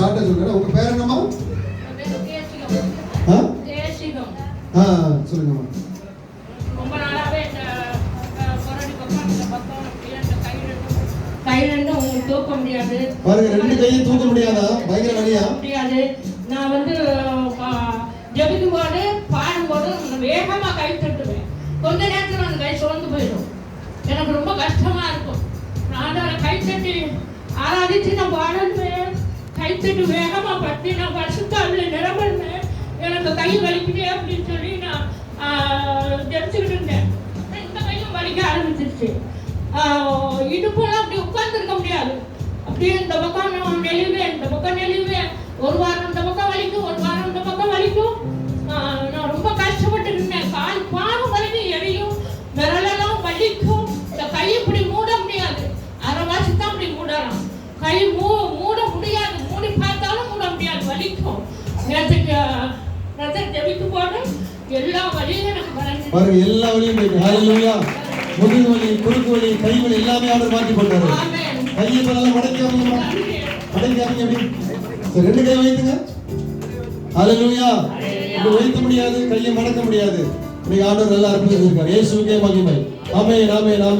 ஷார்ட்டா சொல்றேன் உங்க பேர் என்னம்மா? ஆ? ஆ சொல்லுங்கம்மா ரொம்ப நாளாவே இந்த கை முடியாது பாருங்க ரெண்டு கையும் தூக்க முடியாதா? பயங்கர வலியா? முடியாது நான் வந்து ஜெபிக்கும் போது பாடும்போது வேகமா கை தட்டுவேன் கொஞ்ச நேரத்துல அந்த கை சோர்ந்து போயிடும் எனக்கு ரொம்ப கஷ்டமா இருக்கும். நான் அதை கை தட்டி ஆராதிச்சு நான் பாடுவேன் எடுத்துட்டு வேகமா பற்றி நான் பரிசுத்தாவில் நிரம்புவேன் எனக்கு கை வலிக்குதே அப்படின்னு சொல்லி நான் ஆஹ், ஜெபிச்சுக்கிட்டு இருந்தேன். இந்த கையும் வலிக்க ஆரம்பிச்சிருச்சு. ஆஹ், இடுப்பெல்லாம் அப்படி உட்கார்ந்துருக்க முடியாது. அப்படியே இந்த பக்கம் நான் நெளிவேன் இந்த பக்கம் நெளிவேன். ஒரு வாரம் இந்த பக்கம் வலிக்கும் ஒரு வாரம் இந்த பக்கம் வலிக்கும். ஆஹ், நான் ரொம்ப கஷ்டப்பட்டு இருந்தேன். கால் பாவம் வரைக்கும் எரியும் விரலெல்லாம் வலிக்கும். இந்த கை இப்படி மூட முடியாது. அரை வாசி தான் அப்படி மூடலாம் கை மூ மூ வலிக்கும் நேற்றுக்கு நேற்று ஜெபிக்கு போது எல்லா வலியும் எனக்கு வளைஞ்சு பாருங்க எல்லா வலியும் போயிட்டு. ஹalleluya முதுகு வலி குறுக்கு வலி கை வலி எல்லாமே ஆர்டர் மாத்தி போட்டாரு. கையை நல்லா மடக்காம மடக்காம எப்படி? ரெண்டு கை வைத்துங்க. ஹalleluya இது வைக்க முடியாது கையை மடக்க முடியாது. இன்னைக்கு ஆண்டவர் நல்லா அற்புதம் இருக்கார் இயேசுவுக்கே மகிமை. ஆமென் ஆமென் ஆமென்.